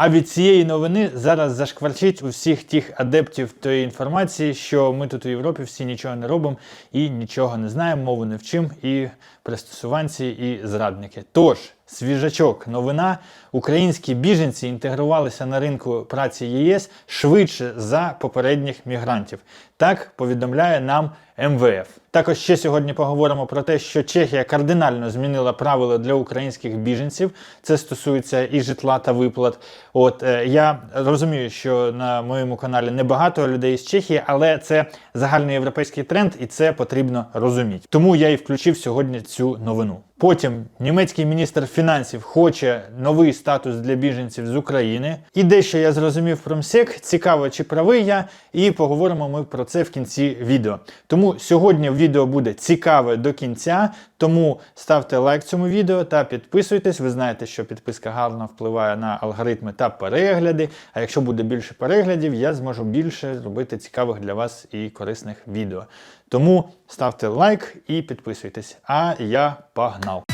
А від цієї новини зараз зашкварчить у всіх тих адептів тої інформації, що ми тут у Європі всі нічого не робимо і нічого не знаємо, мову не вчимо, і пристосуванці, і зрадники. Тож, свіжачок, новина: українські біженці інтегрувалися на ринку праці ЄС швидше за попередніх мігрантів. Так повідомляє нам МВФ. Також ще сьогодні поговоримо про те, що Чехія кардинально змінила правила для українських біженців. Це стосується і житла та виплат. От е, я розумію, що на моєму каналі небагато людей з Чехії, але це загальний європейський тренд, і це потрібно розуміти. Тому я і включив сьогодні цю новину. Потім німецький міністр фінансів хоче новий статус для біженців з України. І дещо я зрозумів про МСЕК. Цікаво, чи правий я, і поговоримо ми про це в кінці відео. Тому сьогодні відео буде цікаве до кінця. Тому ставте лайк цьому відео та підписуйтесь. Ви знаєте, що підписка гарно впливає на алгоритми та перегляди. А якщо буде більше переглядів, я зможу більше робити цікавих для вас і корисних відео. Тому ставте лайк і підписуйтесь. А я погнав.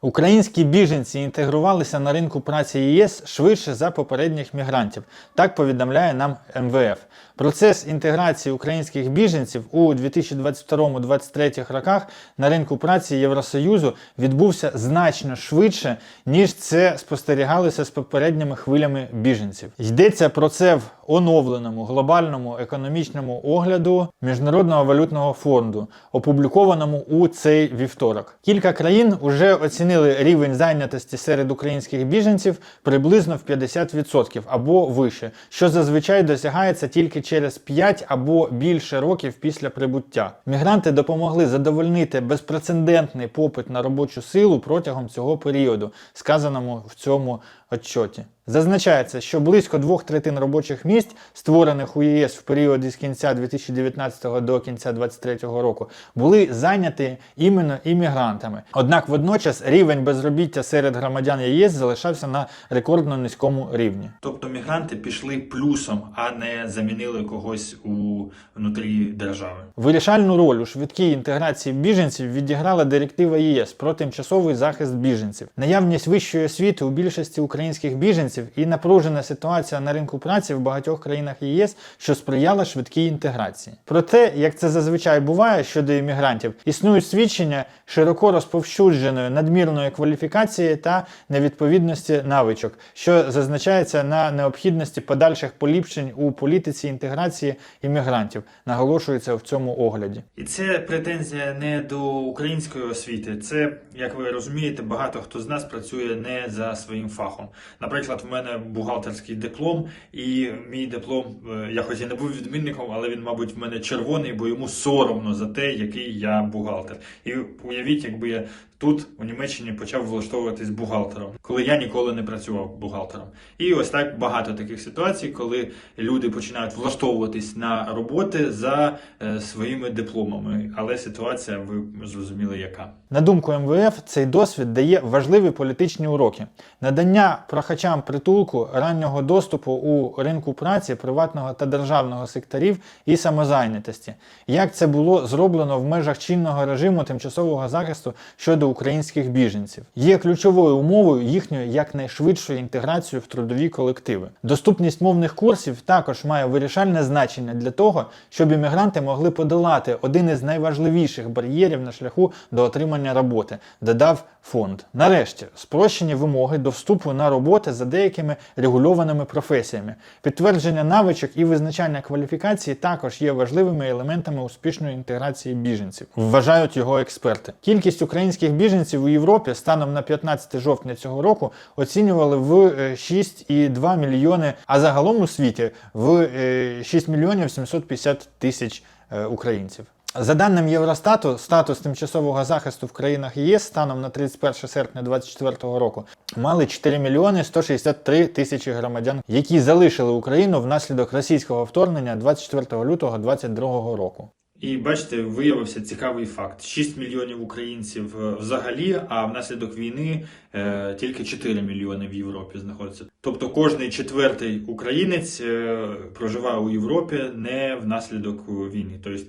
Українські біженці інтегрувалися на ринку праці ЄС швидше за попередніх мігрантів. Так повідомляє нам МВФ. Процес інтеграції українських біженців у 2022-2023 роках на ринку праці Євросоюзу відбувся значно швидше, ніж це спостерігалося з попередніми хвилями біженців. Йдеться про це в оновленому глобальному економічному огляду Міжнародного валютного фонду, опублікованому у цей вівторок. Кілька країн уже оцінили рівень зайнятості серед українських біженців приблизно в 50% або вище, що зазвичай досягається тільки через 5 або більше років після прибуття. Мігранти допомогли задовольнити безпрецедентний попит на робочу силу протягом цього періоду, сказаному в цьому отчоті. Зазначається, що близько двох третин робочих місць, створених у ЄС в період із кінця 2019 до кінця 2023 року, були зайняті іменно іммігрантами. Однак водночас рівень безробіття серед громадян ЄС залишався на рекордно низькому рівні. Тобто мігранти пішли плюсом, а не замінили когось у внутрі держави. Вирішальну роль у швидкій інтеграції біженців відіграла директива ЄС про тимчасовий захист біженців. Наявність вищої освіти у більшості українських біженців і напружена ситуація на ринку праці в багатьох країнах єс, що сприяла швидкій інтеграції. Проте, як це зазвичай буває щодо іммігрантів, існують свідчення широко розповсюдженої надмірної кваліфікації та невідповідності навичок, що зазначається на необхідності подальших поліпшень у політиці інтеграції іммігрантів, наголошується в цьому огляді. І це претензія не до української освіти. Це, як ви розумієте, багато хто з нас працює не за своїм фахом. Наприклад, в мене бухгалтерський диплом, і мій диплом, е, я хоч і не був відмінником, але він, мабуть, в мене червоний, бо йому соромно за те, який я бухгалтер. І уявіть, якби я тут у Німеччині почав влаштовуватись бухгалтером, коли я ніколи не працював бухгалтером. І ось так багато таких ситуацій, коли люди починають влаштовуватись на роботи за е, своїми дипломами. Але ситуація, ви зрозуміли, яка. На думку МВФ, цей досвід дає важливі політичні уроки. Надання прохачам притулку раннього доступу у ринку праці приватного та державного секторів і самозайнятості. Як це було зроблено в межах чинного режиму тимчасового захисту щодо українських біженців, є ключовою умовою їхньої якнайшвидшої інтеграції в трудові колективи. Доступність мовних курсів також має вирішальне значення для того, щоб іммігранти могли подолати один із найважливіших бар'єрів на шляху до отримання роботи, додав фонд. Нарешті спрощені вимоги до вступу на роботи за деякими регульованими професіями. Підтвердження навичок і визначання кваліфікації також є важливими елементами успішної інтеграції біженців, вважають його експерти. Кількість українських біженців у Європі станом на 15 жовтня цього року оцінювали в е, 6,2 мільйони, а загалом у світі в е, 6 мільйонів 750 тисяч е, українців. За даним Євростату, статус тимчасового захисту в країнах ЄС станом на 31 серпня 2024 року мали 4 мільйони 163 тисячі громадян, які залишили Україну внаслідок російського вторгнення 24 лютого 2022 року. І бачите, виявився цікавий факт: 6 мільйонів українців е, взагалі, а внаслідок війни е, тільки 4 мільйони в Європі знаходяться. Тобто кожний четвертий українець е, проживає у Європі не внаслідок війни. Тобто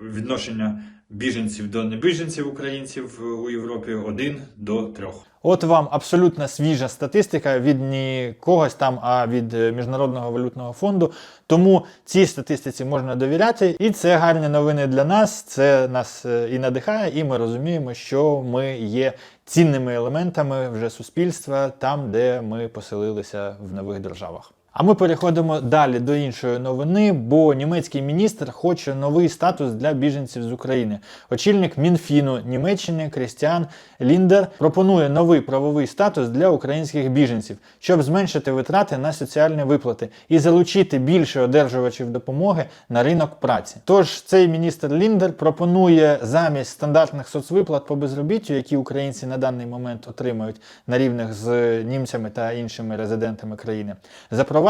відношення біженців до небіженців українців у Європі 1 до 3. От вам абсолютно свіжа статистика від не когось там, а від е, Міжнародного валютного фонду. Тому цій статистиці можна довіряти, і це гарні новини для нас. Це нас е, і надихає, і ми розуміємо, що ми є цінними елементами вже суспільства там, де ми поселилися в нових державах. А ми переходимо далі до іншої новини, бо німецький міністр хоче новий статус для біженців з України. Очільник Мінфіну Німеччини Крістіан Ліндер пропонує новий правовий статус для українських біженців, щоб зменшити витрати на соціальні виплати і залучити більше одержувачів допомоги на ринок праці. Тож цей міністр Ліндер пропонує замість стандартних соцвиплат по безробіттю, які українці на даний момент отримують на рівних з німцями та іншими резидентами країни, запровадити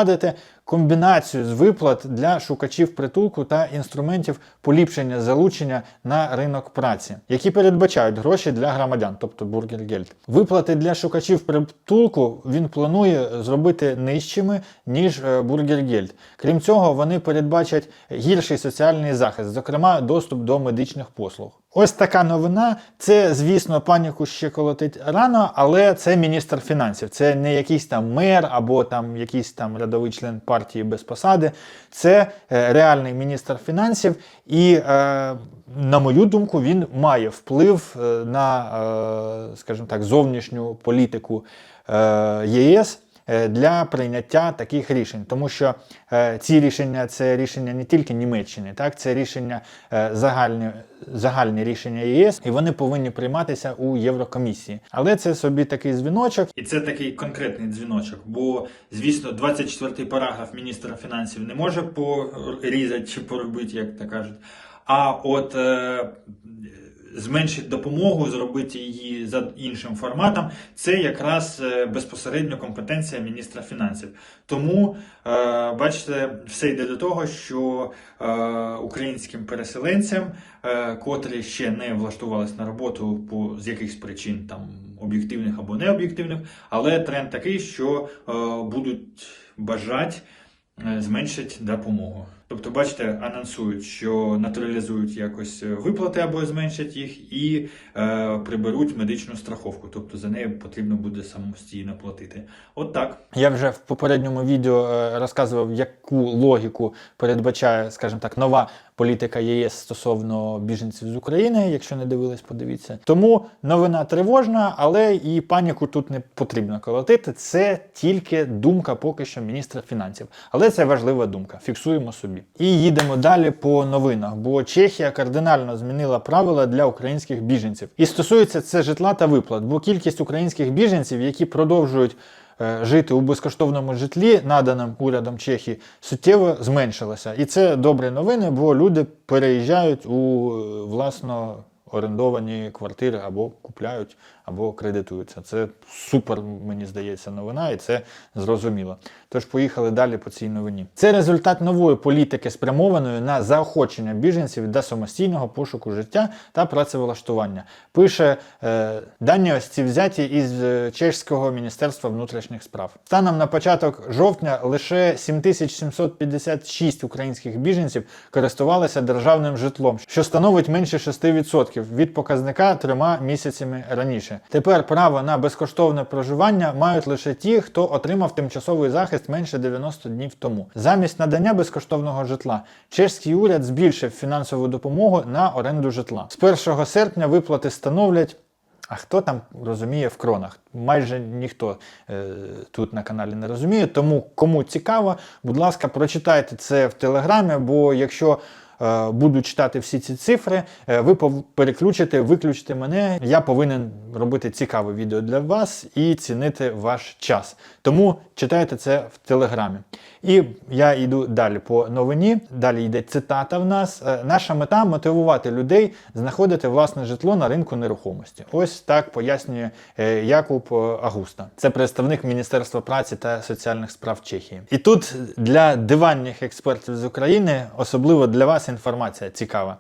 комбінацію з виплат для шукачів притулку та інструментів поліпшення залучення на ринок праці, які передбачають гроші для громадян, тобто бургергельд. Виплати для шукачів притулку він планує зробити нижчими ніж е, бургергельд. Крім цього, вони передбачать гірший соціальний захист, зокрема доступ до медичних послуг. Ось така новина. Це, звісно, паніку ще колотить рано, але це міністр фінансів. Це не якийсь там мер або там якийсь там рядовий член партії без посади. Це е, реальний міністр фінансів, і, е, на мою думку, він має вплив е, на, скажімо так, зовнішню політику ЄС для прийняття таких рішень, тому що е, ці рішення це рішення не тільки Німеччини, так це рішення е, загальні, загальні рішення ЄС, і вони повинні прийматися у Єврокомісії. Але це собі такий дзвіночок, і це такий конкретний дзвіночок. Бо, звісно, 24-й параграф міністра фінансів не може порізати чи поробити, як то кажуть. А от е, зменшити допомогу, зробити її за іншим форматом, це якраз е, безпосередньо компетенція міністра фінансів. Тому, е, бачите, все йде до того, що е, українським переселенцям, котрі ще не влаштувалися на роботу по з якихось причин, там об'єктивних або необ'єктивних, але тренд такий, що будуть бажати зменшити допомогу. Тобто, бачите, анонсують, що натуралізують якось виплати або зменшать їх, і е, приберуть медичну страховку. Тобто за неї потрібно буде самостійно платити. От так. Я вже в попередньому відео е, розказував, яку логіку передбачає, скажімо так, нова політика ЄС стосовно біженців з України. Якщо не дивились, подивіться. Тому новина тривожна, але і паніку тут не потрібно колотити. Це тільки думка поки що міністра фінансів. Але це важлива думка. Фіксуємо собі. І їдемо далі по новинах, бо Чехія кардинально змінила правила для українських біженців. І стосується це житла та виплат, бо кількість українських біженців, які продовжують жити у безкоштовному житлі, наданим урядом Чехії, суттєво зменшилася. І це добрі новини, бо люди переїжджають у е, власно орендовані квартири або купляють, або кредитуються. Це супер, мені здається, новина, і це зрозуміло. Тож поїхали далі по цій новині. Це результат нової політики, спрямованої на заохочення біженців до самостійного пошуку життя та працевлаштування. Пише е, дані ось ці взяті із е, чеського міністерства внутрішніх справ. Станом на початок жовтня лише 7756 українських біженців користувалися державним житлом, що становить менше 6% від показника трьома місяцями раніше. Тепер право на безкоштовне проживання мають лише ті, хто отримав тимчасовий захист менше 90 днів тому. Замість надання безкоштовного житла чеський уряд збільшив фінансову допомогу на оренду житла. З 1 серпня виплати становлять. А хто там розуміє в кронах? Майже ніхто е, тут на каналі не розуміє. Тому кому цікаво, будь ласка, прочитайте це в телеграмі, бо якщо буду читати всі ці цифри, е, ви переключите, виключите мене. Я повинен робити цікаве відео для вас і цінити ваш час. Тому читайте це в телеграмі. І я йду далі по новині. Далі йде цитата в нас. Е, Наша мета мотивувати людей знаходити власне житло на ринку нерухомості. Ось так пояснює е, Якуб е, Агуста. Це представник Міністерства праці та соціальних справ Чехії. І тут для диванних експертів з України, особливо для вас, інформація цікава.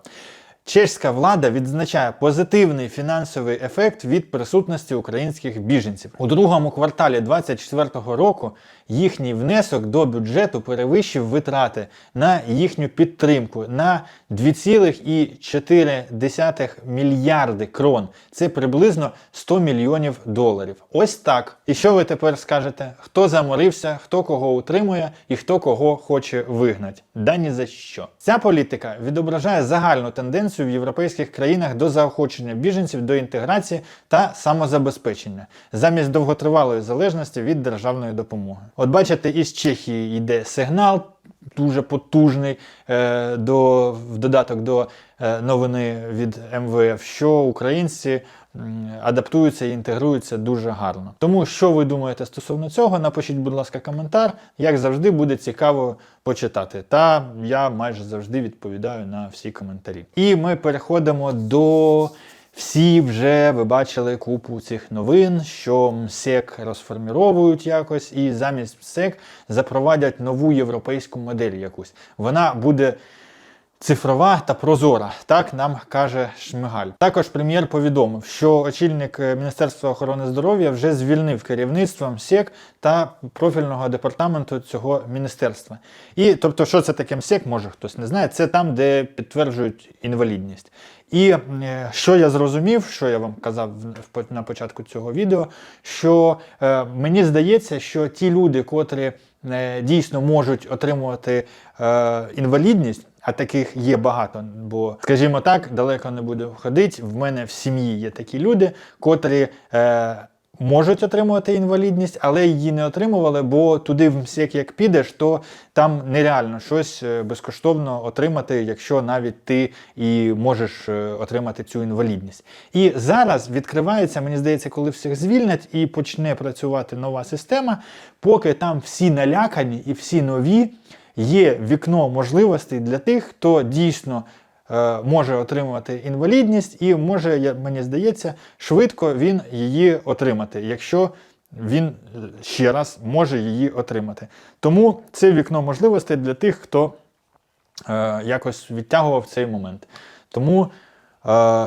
Чеська влада відзначає позитивний фінансовий ефект від присутності українських біженців. У другому кварталі 2024 року їхній внесок до бюджету перевищив витрати на їхню підтримку на 2,4 мільярди крон. Це приблизно 100 мільйонів доларів. Ось так. І що ви тепер скажете? Хто заморився, хто кого утримує і хто кого хоче вигнати? Да ні за що. Ця політика відображає загальну тенденцію в європейських країнах до заохочення біженців до інтеграції та самозабезпечення замість довготривалої залежності від державної допомоги. От бачите, із Чехії йде сигнал. Дуже потужний е, до, в додаток до е, новини від МВФ, що українці адаптуються і інтегруються дуже гарно. Тому що ви думаєте стосовно цього, напишіть, будь ласка, коментар. Як завжди, буде цікаво почитати. Та я майже завжди відповідаю на всі коментарі. І ми переходимо до. Всі вже ви бачили купу цих новин, що МСЕК розформіровують якось, і замість МСЕК запровадять нову європейську модель якусь. Вона буде цифрова та прозора, так нам каже Шмигаль. Також прем'єр повідомив, що очільник е, Міністерства охорони здоров'я вже звільнив керівництво МСЕК та профільного департаменту цього міністерства. І тобто, що це таке МСЕК, може хтось не знає, це там, де підтверджують інвалідність. І е, що я зрозумів, що я вам казав на початку цього відео, що е, мені здається, що ті люди, котрі е, дійсно можуть отримувати е, інвалідність, а таких є багато, бо, скажімо так, далеко не буду ходити. В мене в сім'ї є такі люди, котрі. Е, Можуть отримувати інвалідність, але її не отримували, бо туди в МСЕК як підеш, то там нереально щось е, безкоштовно отримати, якщо навіть ти і можеш е, отримати цю інвалідність. І зараз відкривається, мені здається, коли всіх звільнять і почне працювати нова система, поки там всі налякані і всі нові, є вікно можливостей для тих, хто дійсно е, може отримувати інвалідність, і може, мені здається, швидко він її отримати, якщо він е, ще раз може її отримати. Тому це вікно можливостей для тих, хто е, якось відтягував цей момент. Тому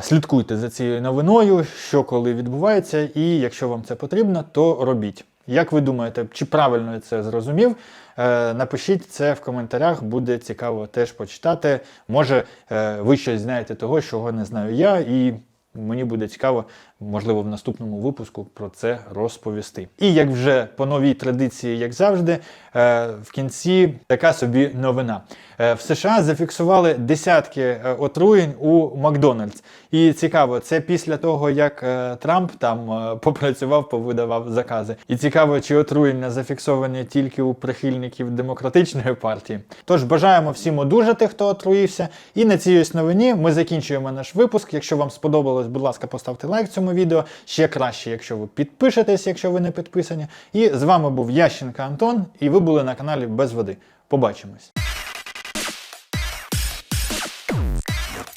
слідкуйте за цією новиною, що коли відбувається, і якщо вам це потрібно, то робіть. Як ви думаєте, чи правильно я це зрозумів? Е, напишіть це в коментарях, буде цікаво теж почитати. Може, е, ви щось знаєте того, чого не знаю я, і мені буде цікаво, можливо, в наступному випуску про це розповісти. І як вже по новій традиції, як завжди, в кінці така собі новина. Е, В США зафіксували десятки е, отруєнь у Макдональдс. І цікаво, це після того, як е, Трамп там е, попрацював, повидавав закази. І цікаво, чи отруєння зафіксовані тільки у прихильників демократичної партії. Тож бажаємо всім одужати, хто отруївся. І на цій ось новині ми закінчуємо наш випуск. Якщо вам сподобалось, будь ласка, поставте лайк цьому відео. Ще краще, якщо ви підпишетесь, якщо ви не підписані. І з вами був Ященка Антон, і ви були на каналі Без води. Побачимось.